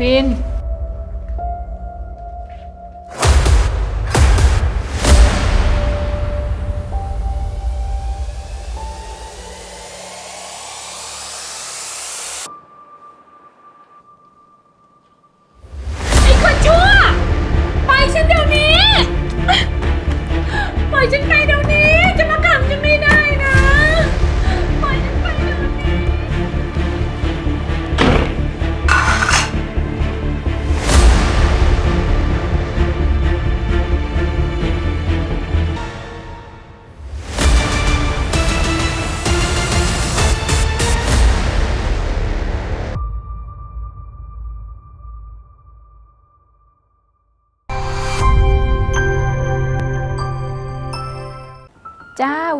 วิน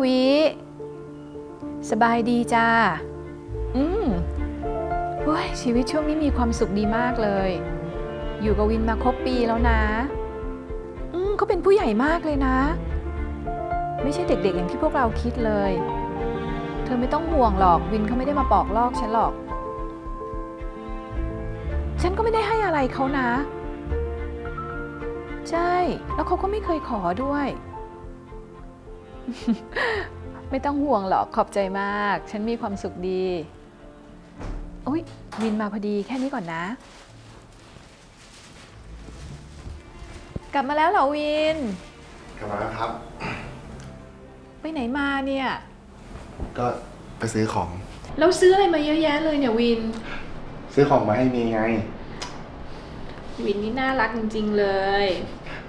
วิ สบายดีจ้า อืมเฮ้ยชีวิตช่วงนี้มีความสุขดีมากเลย อยู่กับวินมาครบปีแล้วนะ อืมเขาเป็นผู้ใหญ่มากเลยนะ ไม่ใช่เด็กๆอย่างที่พวกเราคิดเลย เธอไม่ต้องห่วงหรอกวินเขาไม่ได้มาปอกลอกฉันหรอก ฉันก็ไม่ได้ให้อะไรเขานะ ใช่ แล้วเขาก็ไม่เคยขอด้วย ไม่ต้องห่วงหรอกขอบใจมาก ฉันมีความสุขดีโอ้ยวินมาพอดีแค่นี้ก่อนนะ กลับมาแล้วเหรอวิน กลับมาแล้วครับ ไปไหนมาเนี่ย ก็ไปซื้อของแล้วซื้ออะไรมาเยอะแยะเลยเนี่ยวิน ซื้อของมาให้เมย์ไง วินนี่น่ารักจริงๆเลย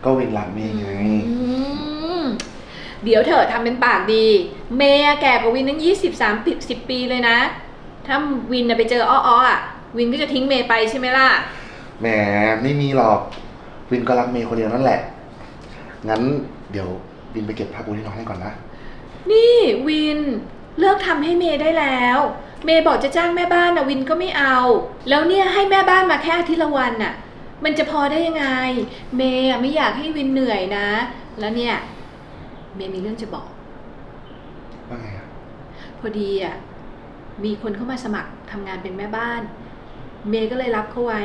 ก็วินหลังเมย์ไง อืม เดี๋ยวเถอะทำเป็นปากดี เมย์อะแก่กว่าวินตั้งยี่สิบสามสิบปีเลยนะ ถ้าวินอะไปเจออ้อๆอะวินก็จะทิ้งเมย์ไปใช่ไหมล่ะ แหมไม่มีหรอก วินก็รักเมย์คนเดียวนั่นแหละ งั้นเดี๋ยววินไปเก็บผ้าปูที่นอนให้ก่อนนะ นี่วินเลิกทำให้เมย์ได้แล้ว เมย์บอกจะจ้างแม่บ้านนะวินก็ไม่เอา แล้วเนี่ยให้แม่บ้านมาแค่อาทิตย์ละวันน่ะ มันจะพอได้ยังไง เมย์อะไม่อยากให้วินเหนื่อยนะ แล้วเนี่ย เมย์มีเรื่องจะบอก ว่าไงอะพอดีอะมีคนเข้ามาสมัครทำงานเป็นแม่บ้าน เมย์ก็เลยรับเขาไว้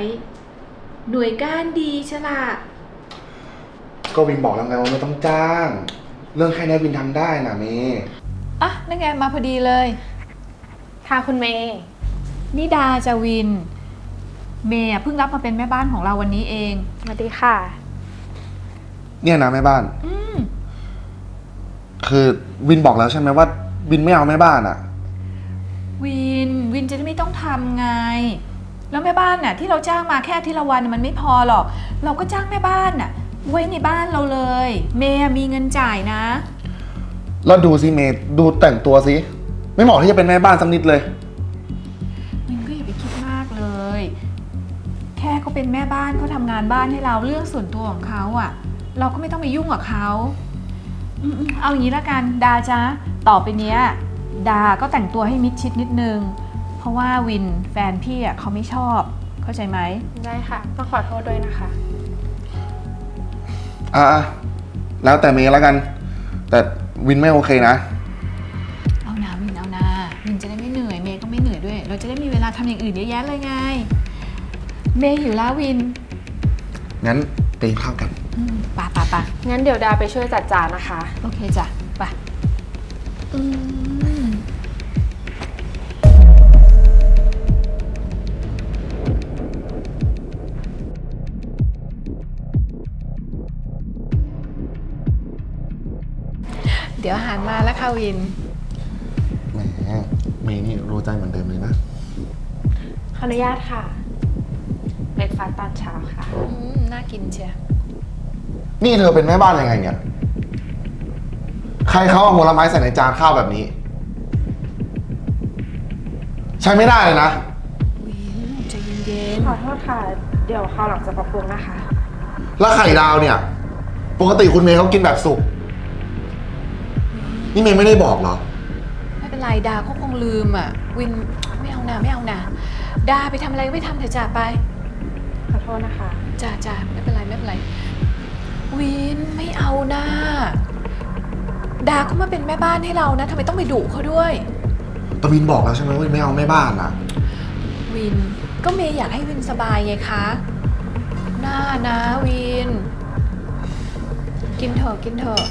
หน่วยก้านดีฉลาดก็วินบอกแล้วไงว่าไม่ต้องจ้าง เรื่องแค่นี้วินทำได้นะเมย์อะนั่นไงมาพอดีเลย ค่ะคุณเมย์ นิดาจาวิน เมย์อะเพิ่งรับมาเป็นแม่บ้านของเราวันนี้เอง สวัสดีค่ะ เนี่ยนะแม่บ้าน อืม คือวินบอกแล้วใช่ไหมว่า วินไม่เอาแม่บ้านอะวินวินจะได้ไม่ต้องทำไง แล้วแม่บ้านน่ะที่เราจ้างมาแค่อาทีละวันน่ะมันไม่พอหรอก เราก็จ้างแม่บ้านน่ะ ไว้ในบ้านเราเลย เมย์มีเงินจ่ายนะ แล้วดูสิเมย์ดูแต่งตัวสิไม่เหมาะที่จะเป็นแม่บ้านสักนิดเลย วินก็อย่าไปคิดมากเลย แค่เขาเป็นแม่บ้านเขาทำงานบ้านให้เราเรื่องส่วนตัวของเขาอะ่ะเราก็ไม่ต้องไปยุ่งกับเขา อืมๆเอาอย่างนี้ละกันดาจ้าต่อไปเนี้ย ดาก็แต่งตัวให้มิดชิดนิดนึง เพราะว่าวินแฟนพี่อะเขาไม่ชอบ เข้าใจไหม ได้ค่ะ ต้องขอโทษด้วยนะคะ อะๆแล้วแต่เมย์แล้วกัน แต่วินไม่โอเคนะ เอานาวินเอานาวินจะได้ไม่เหนื่อยเมย์ก็ไม่เหนื่อยด้วย เราจะได้มีเวลาทำอย่างอื่นเยอะแยะเลยไง เมย์อยู่แล้ววิน งั้นไปกินข้าวกันอืม ป่ะป่ะป่ะงั้นเดี๋ยวดาไปช่วยจัดจานนะคะ โอเคจ้ะไปอืมเดี๋ยวอาหารมาแล้วค่ะวิน แหมเมย์นี่รู้ใจเหมือนเดิมเลยนะ ขออนุญาตค่ะเบรกฟาสต์ตอนเช้าค่ะอืมน่ากินเชียว นี่เธอเป็นแม่บ้านยังไงเนี่ย ใครเขาเอาผลไม้ใส่ในจานข้าวแบบนี้ ใช้ไม่ได้เลยนะ วินใจเย็นขอโทษค่ะ เดี๋ยวคราวหลังจะปรับปรุงนะคะ แล้วไข่ดาวเนี่ย ปกติคุณเมย์เขากินแบบสุก นี่เมย์ไม่ได้บอกเหรอ ๆ ไม่เป็นไรดาเขาคงลืมอะ วินไม่เอานะไม่เอานะดาไปทำอะไรก็ไปทำเถอะจ้ะไปขอโทษนะคะจ้าจ้าไม่เป็นไรไม่เป็นไร วินไม่เอานะดาเขามาเป็นแม่บ้านให้เรานะทำไมต้องไปดุเขาด้วยตวินบอกแล้วใช่ไหมว่าไม่เอาแม่บ้านอะวินก็เมย์อยากให้วินสบายไงคะน่านะวิน กินเถอะกินเถอะ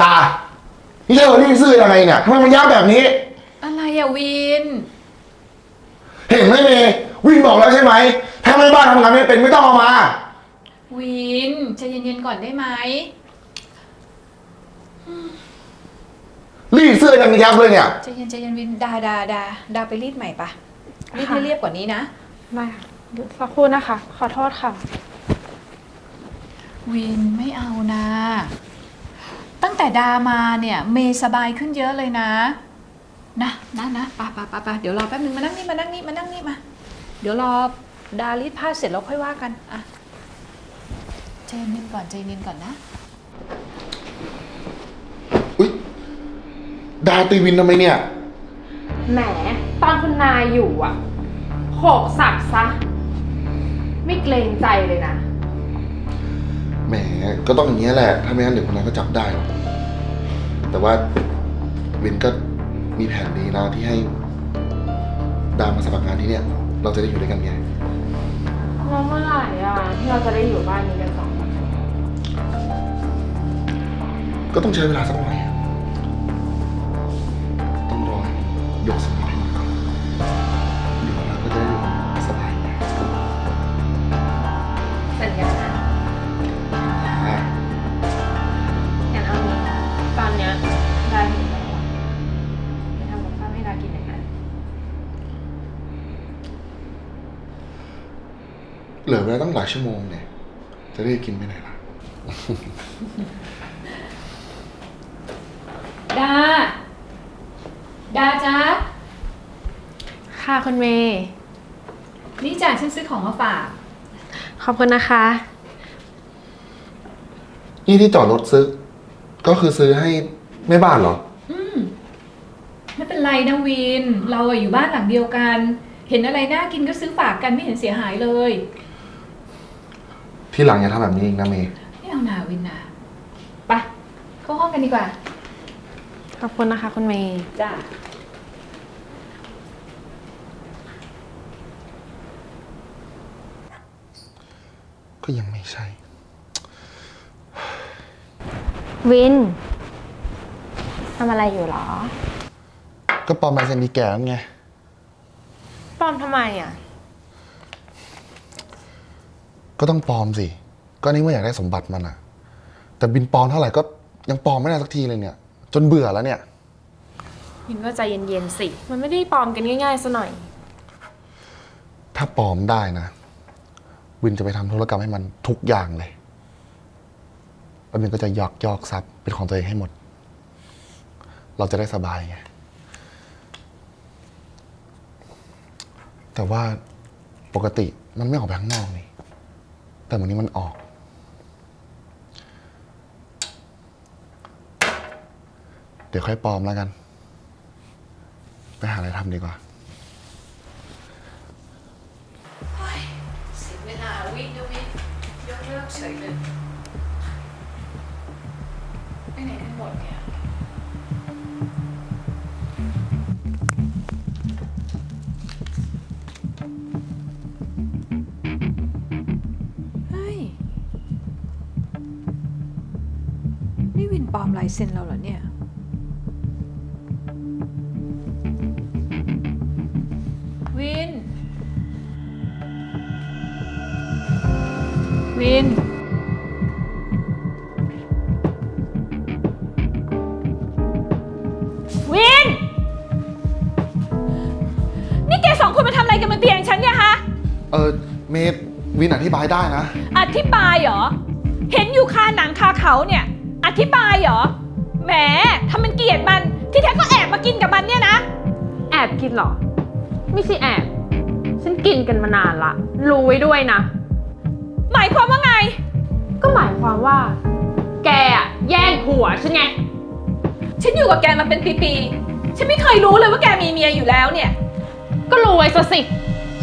ดานี่ใช่วันที่ซื้อยังไงเนี่ยทำไมมันยากแบบนี้ อะไรอะวิน เห็นไหมเมย์วินบอกแล้วใช่ไหม ถ้าแม่บ้านทำงานไม่เป็นไม่ต้องเอามา วินใจเย็นๆก่อนได้ไหม รีดเสื้อยังยับเลยเนี่ย ใจเย็นใจเย็นวินดาดาดาดาไปรีดใหม่ปะรีดให้เรียบกว่านี้นะ ได้ค่ะสักครู่นะคะ ขอโทษค่ะ วินไม่เอานะ ตั้งแต่ดามาเนี่ย เมย์สบายขึ้นเยอะเลยนะ นะนะนะปะปะปะปะเดี๋ยวรอแป๊บนึงมานั่งนี่มานั่งนี่มานั่งนี่มา เดี๋ยวรอดารีดผ้าเสร็จแล้วค่อยว่ากันอะใจเย็นก่อนใจเย็นก่อนนะ อุ๊ย ดาตีวินทำไมเนี่ย แหม ตอนคุณนายอยู่อะโขกสับซะ ไม่เกรงใจเลยนะ แหม ก็ต้องอย่างนี้ยแหละ ถ้าไม่งั้นเดี๋ยวคนนั้นก็จับได้หรอกแต่ว่าวินก็ มีแผนดีนะที่ให้ดามาสมัครงานที่เนี่ย เราจะได้อยู่ด้วยกันไงแล้วเมื่อไหร่อะที่เราจะได้อยู่บ้านนี้กันสองคนก็ต้องใช้เวลาสักหน่อยอะต้องรอยกสมัครให้มาก่อน เหลือเวลาตั้งหลายชั่วโมงเนี่ย จะได้กินไปไหนล่ะ ดา ดาจ้าค่ะคุณเมย์ นี่จ้าฉันซื้อของมาฝาก ขอบคุณนะคะ นี่ที่จอดรถซื้อ ก็คือซื้อให้แม่บ้านเหรอ อืม ไม่เป็นไรนะวิน เราอะอยู่บ้านหลังเดียวกัน เห็นอะไรน่ากินก็ซื้อฝากกันไม่เห็นเสียหายเลย ที่หลังอย่าทำแบบนี้อีกนะเมย์ไม่เอานาวินนะไปเข้าห้องกันดีกว่า ขอบคุณนะคะ คุณเมย์ จ้าก็ยังไม่ใช่ วินทำอะไรอยู่หรอ ก็ปลอมลายเซ็นดีแก่นั่นไง ปลอมทำไมอะ ก็ต้องปลอมสิ ก็นี่ว่าอยากได้สมบัติมันอะแต่บินปลอมเท่าไหร่ก็ยังปลอมไม่ได้สักทีเลยเนี่ย จนเบื่อแล้วเนี่ยวินก็ใจเย็นๆสิ มันไม่ได้ปลอมกันง่ายๆซะหน่อย ถ้าปลอมได้นะ วินจะไปทำธุรกรรมให้มันทุกอย่างเลย แล้ววินก็จะยอกยอกทรัพย์เป็นของตัวเองให้หมด เราจะได้สบายไง แต่ว่าปกติมันไม่ออกไปข้างนอกนี่ แต่วันนี้มันออก เดี๋ยวค่อยปลอมแล้วกัน ไปหาอะไรทำดีกว่าเสียเวลาวินนะวิยกเลิกเฉยเลยไปไหนกันหมดเนี่ย มลายเซ็นเราเหรอเนี่ยวิน วิน วิน นี่แกสองคนมาทำอะไรกันบนเตียงฉันเนี่ยฮะ เออเมดวินอธิบายได้นะ อธิบายเหรอ เห็นอยู่คาหนังคาเขาเนี่ย อธิบายเหรอ แหมทำเป็นเกลียดมัน ที่แท้ก็แอบมากินกับมันเนี่ยนะ แอบกินเหรอ ไม่ใช่แอบ ฉันกินกันมานานละ รู้ไว้ด้วยนะ หมายความว่าไง ก็หมายความว่า แกอะแย่งผัวฉันไง ฉันอยู่กับแกมาเป็นปีๆ ฉันไม่เคยรู้เลยว่าแกมีเมียอยู่แล้วเนี่ย ก็รู้ไว้ซะสิ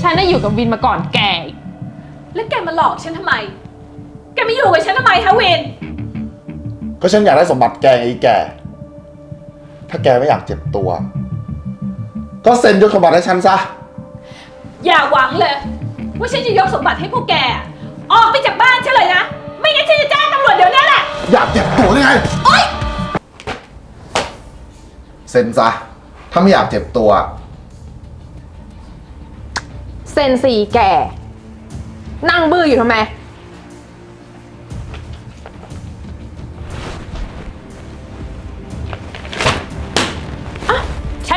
ฉันได้อยู่กับวินมาก่อนแกอีกแล้วแกมาหลอกฉันทำไม แกไม่อยู่กับฉันทำไมคะวิน ก็ฉันอยากได้สมบัติแกไงไอ้แก ถ้าแกไม่อยากเจ็บตัว ก็เซ็นยกสมบัติให้ฉันซะ อย่าหวังเลย ว่าฉันจะยกสมบัติให้พวกแก ออกไปจากบ้านฉันเลยนะ ไม่งั้นฉันจะแจ้งตำรวจเดี๋ยวนี้แหละ อยากเจ็บตัวได้ไงเซ็นซะ ถ้าไม่อยากเจ็บตัว เซนสีแก่ นั่งบื้ออยู่ทำไม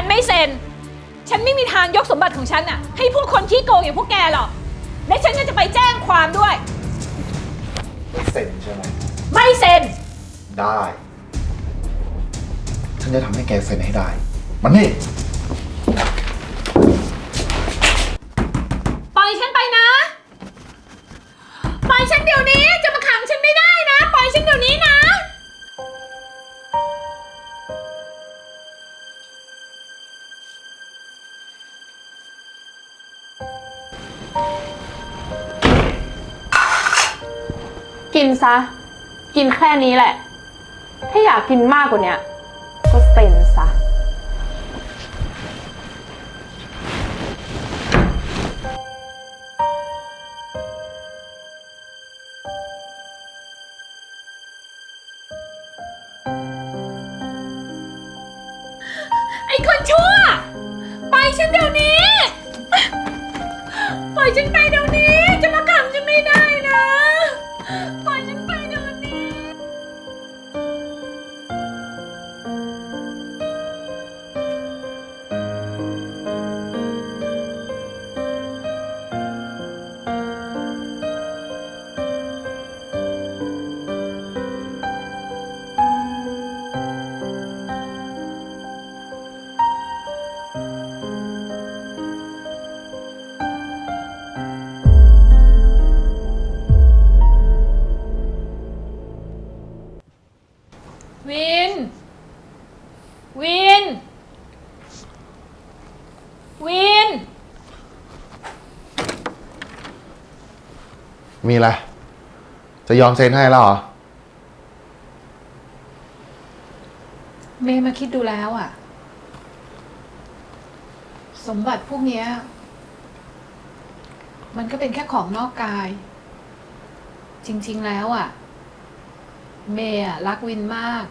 ฉันไม่เซ็น ฉันไม่มีทางยกสมบัติของฉันอะให้พวกคนขี้โกงอย่างพวกแกหรอก และฉันก็จะไปแจ้งความด้วยไม่เซ็นใช่ไหม ไม่เซ็น ได้ ฉันจะทำให้แกเซ็นให้ได้ มันนี่ ซะ กินแค่นี้แหละ ถ้าอยากกินมากกว่านี้ก็เซ็นซะ มีอะไร จะยอมเซ็นให้แล้วเหรอ เมย์มาคิดดูแล้วอะสมบัติพวกเนี้ย มันก็เป็นแค่ของนอกกาย จริง ๆแล้วอะเมย์อะรักวินมาก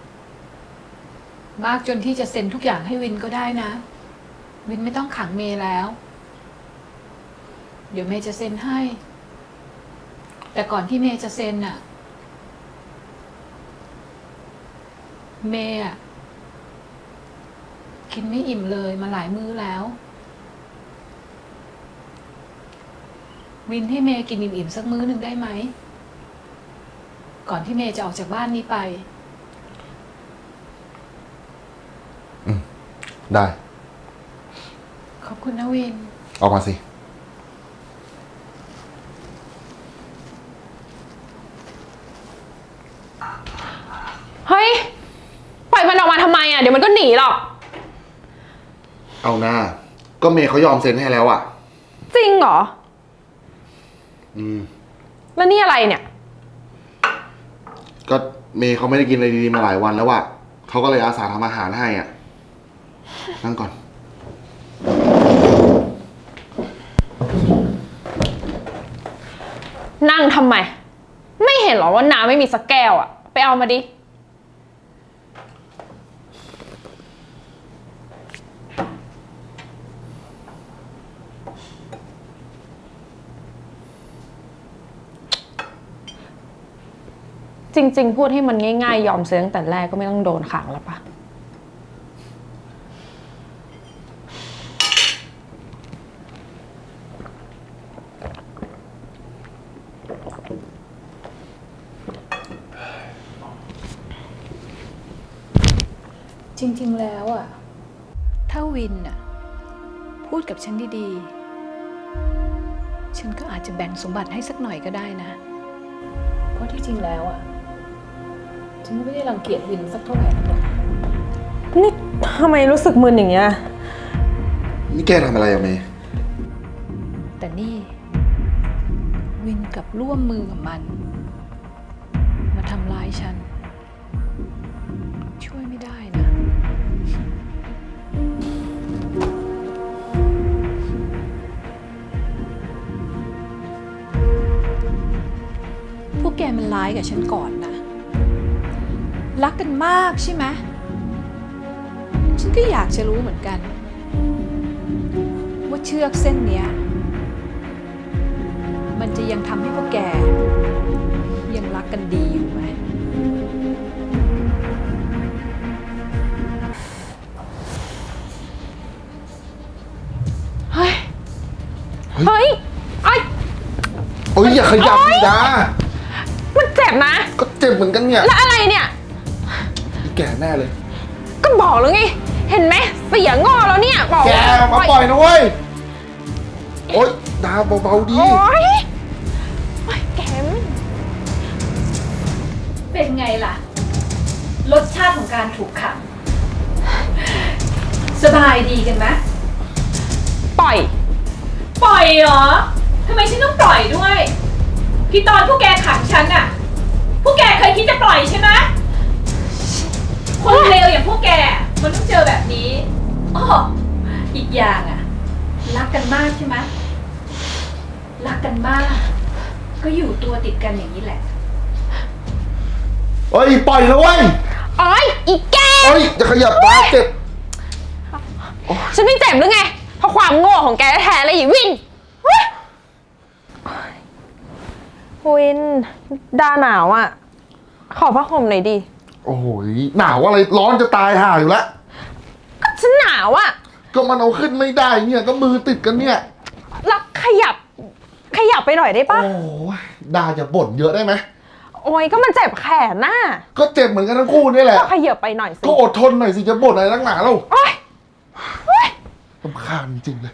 มากจนที่จะเซ็นทุกอย่างให้วินก็ได้นะ วินไม่ต้องขังเมย์แล้ว เดี๋ยวเมย์จะเซ็นให้ แต่ก่อนที่เมย์จะเซ็นอะเมย์อะกินไม่อิ่มเลยมาหลายมื้อแล้ว วินให้เมย์กินอิ่มๆสักมื้อหนึ่งได้ไหม ก่อนที่เมย์จะออกจากบ้านนี้ไป ได้ ขอบคุณนะวิน ออกมาสิ เฮ้ย ปล่อยมันออกมาทำไมอะ เดี๋ยวมันก็หนีหรอก เอาหน้า ก็เมย์เขายอมเซ็นให้แล้วอะ จริงเหรอ อืม แล้วนี่อะไรเนี่ย ก็เมย์เขาไม่ได้กินอะไรดีๆมาหลายวันแล้วอะเขาก็เลยอาสาทำอาหารให้อะ นั่งก่อน นั่งทำไม ไม่เห็นเหรอว่าน้ำไม่มีสักแก้วอะไปเอามาดิ จริง ๆ พูดให้มันง่ายๆ ยอมเซื้อตั้งแต่แรกก็ไม่ต้องโดนขังแล้วปะจริง ๆ แล้วอะ ถ้าวินอะ พูดกับฉันดีๆ ฉันก็อาจจะแบ่งสมบัติให้สักหน่อยก็ได้นะ เพราะที่จริงแล้วอะ ฉันไม่ได้รังเกียจวินสักเท่าไหร่นี่ทำไมรู้สึกมึนอย่างเงี้ย นี่แกทำอะไรอะเมย์แต่นี่ วินกลับร่วมมือกับมัน มาทำร้ายฉัน ช่วยไม่ได้นะ พวกแกมันร้ายกับฉันก่อน รักกันมากใช่ไหมฉันก็อยากจะรู้เหมือนกัน ว่าเชือกเส้นเนี้ย มันจะยังทำให้พวกแก ยังรักกันดีอยู่ไหมเฮ้ย เฮ้ยไอ้ยโอ้ยอย่าขยับดิดามันเจ็บนะ ก็เจ็บเหมือนกันเนี่ย แล้วอะไรเนี่ยนี่ แกแน่เลย ก็บอกแล้วไง เห็นไหมเสียงอแล้วเนี่ย บอกแกว่ามาปล่อยนะเว้ย โอ๊ยดาเบาๆดี โอ๊ยโอ๊ยแกมเป็นไงล่ะ รสชาติของการถูกขัง สบายดีกันไหมปล่อย ปล่อยเหรอทำไมฉันต้องปล่อยด้วยที่ตอนพวกแกขังฉันอะพวกแกเคยคิดจะปล่อยใช่ไหม คนเลวอย่างพวกแก มันต้องเจอแบบนี้อ้ออีกอย่างอะรักกันมากใช่ไหมรักกันมาก ก็อยู่ตัวติดกันอย่างนี้แหละเฮ้ยปล่อยนะเว้ยโอ๊ยอีแกเฮ้ยอย่าขยับดาเจ็บฉันไม่เจ็บหรือไง เพราะความโง่ของแกแท้ๆเลยอีวินเฮ้ยวินดาหนาวอะ ขอผ้าห่มหน่อยดิ โอ้โหหนาวอะไรร้อนจะตายห่าอยู่แล้วก็ฉันหนาวอะก็มันเอาขึ้นไม่ได้เนี่ยก็มือติดกันเนี่ย แล้วขยับ ขยับไปหน่อยได้ปะโอ้ยดาอย่าบ่นเยอะได้ไหมโอ้ยก็มันเจ็บแขนน่ะก็เจ็บเหมือนกันทั้งคู่นี่แหละ ก็ขยับไปหน่อยสิก็อดทนหน่อยสิจะบ่นอะไรนักหนาเราโอ๊ยลำคาญจริงๆเลย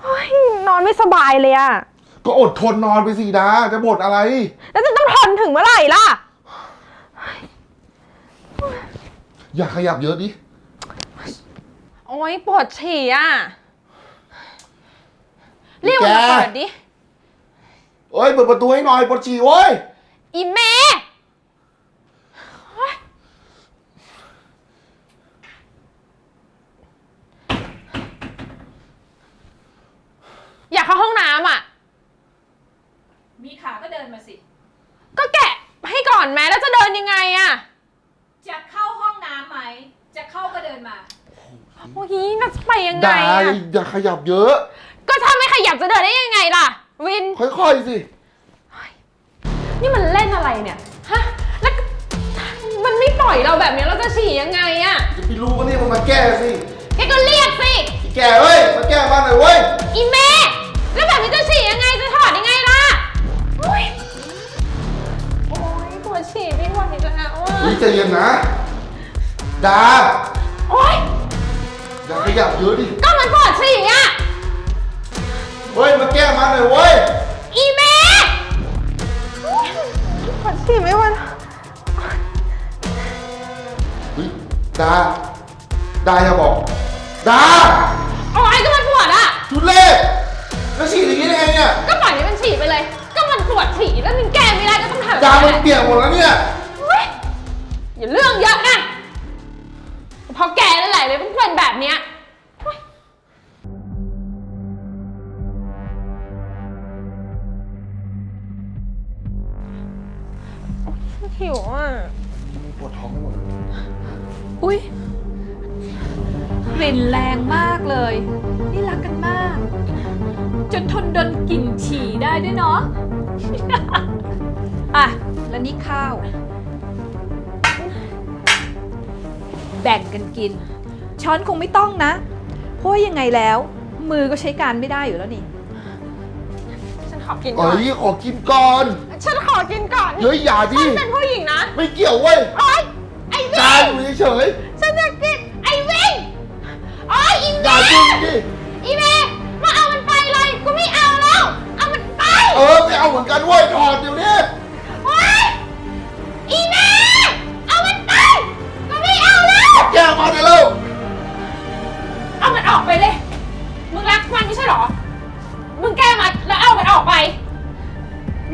โอ๊ยนอนไม่สบายเลยอะก็อดทนนอนไปสิดาจะบ่นอะไร แล้วจะต้องทนถึงเมื่อไหร่ล่ะ อย่าขยับเยอะดิ โอ๊ยปวดฉี่อะเรียกมันมาแกเปิดดิเอ้ยเปิดประตูให้หน่อยปวดฉี่เว้ย อีเมอยากเข้าห้องน้ำอะ มีขาก็เดินมาสิ ก็แกะให้ก่อนแม้แล้วจะเดินยังไงอะ จะเข้าห้องน้ำไหม จะเข้าก็เดินมา โอ้ยน่าจะไปยังไงดาอะอย่าขยับเยอะ ก็ถ้าไม่ขยับจะเดินได้ยังไงล่ะ วิน ค่อยๆสิ นี่มันเล่นอะไรเนี่ย ฮะ แล้วก็มันไม่ปล่อยเราแบบนี้เราจะฉี่ยังไงอะจะไปรู้ว่านี่มันมาแก้สิแกก็เรียกสิ อีแกเว้ย มาแก้บ้านหน่อยเว้ย อีเมแล้วแบบนี้จะฉี่ยังไงจะ ฉี่ไม่ไหวแล้วอะนี่ใจเย็นนะดาโอ๊ยอย่าขยับเยอะดิ ก็มันปวดฉี่อะ เฮ้ย มาแก้มาหน่อยเว้ย อีเมปวดฉี่ไม่ไหวแล้วเฮ้ยดาดาอย่าบอกดาโอ๊ยก็มันปวดอะ ทุเรศแล้วฉีดอย่างนี้ได้ไงเนี่ย ก็ปล่อยให้มันฉี่ไปเลย ไม่ได้ก็ต้องทำดาแบบมันนั้นเปียกหมดแล้วเนี่ย เฮ้ยอย่าเรื่องเยอะนะเพราะแกนั่นแหละเลยเป็นคนแบบเนี้ยเฮ้ยหิวอะ ปวดท้องไปหมดเลยอุ้ยกลิ่นแรงมากเลย นี่รักกันมาก จนทนดนกลิ่นฉี่ได้ด้วยเนาะอะแล้ว นี่ข้าว แบ่งกันกิน ช้อนคงไม่ต้องนะ เพราะว่ายังไงแล้ว มือก็ใช้การไม่ได้อยู่แล้วนี่ ฉันขอกินก่เอ้อนยขอกินก่อนฉันขอกินก่อนเฮ้ยอย่าดิฉันเป็นผู้หญิงนะไม่เกี่ยวเว้ยโอ๊ยไอ้วิดานอยู่เฉยฉันจะกินไอ้วินโอ๊ยอีๆอเมย่าย์ดึงดิอีเมย์มาเอามันไปเลย กูไม่เอาแล้ว เอามันไป เออไม่เอาเหมือนกันเว้ยถอดเดี๋ยวนี้ แก้มาเดี๋ยวเร็วเอามันออกไปเลย มึงรักมันไม่ใช่เหรอ มึงแก้มันแล้วเอามันออกไป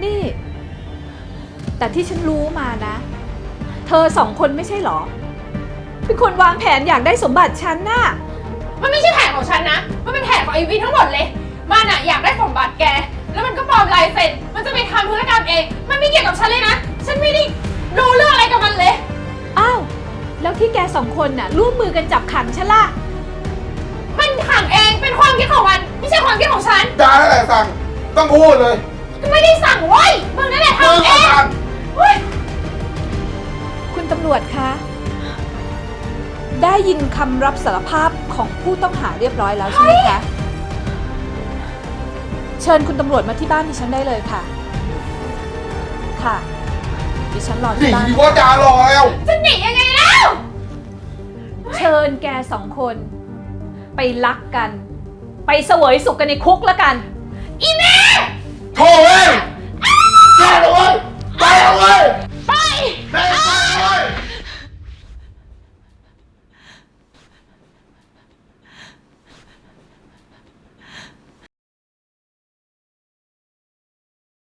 นี่ แต่ที่ฉันรู้มานะ เธอสองคนไม่ใช่เหรอ เป็นคนวางแผนอยากได้สมบัติฉันน่ะ มันไม่ใช่แผนของฉันนะ มันเป็นแผนของไอวินทั้งหมดเลย มันอะอยากได้สมบัติแก แล้วมันก็ปลอมลายเซ็นมันจะไปทำธุรกรรมเอง มันไม่เกี่ยวกับฉันเลยนะ ฉันไม่ได้รู้เรื่องอะไรกับมันเลยอ้าว แล้วที่แกสองคนน่ะร่วมมือกันจับขังฉันล่ะ มันถังเองเป็นความคิดของมัน ไม่ใช่ความคิดของฉันดานั่นแหละสั่งต้องพูดเลยไม่ได้สั่งไว้ยมึงนั่นแหละมึงทำเอก็งสั่งเฮ้ยคุณตำรวจคะ ได้ยินคำรับสารภาพของผู้ต้องหาเรียบร้อยแล้วใช่ไหมคะ เชิญคุณตำรวจมาที่บ้านดิฉันได้เลยค่ะ ค่ะ ดิฉันรอหนีที่บ้าน ดีกว่าดารอแล้ว จะหนียังไงแล้ว เชิญแกสองคน ไปรักกัน ไปเสวยสุขกันในคุกแล้วกัน อีแม่ โถ่เว้ย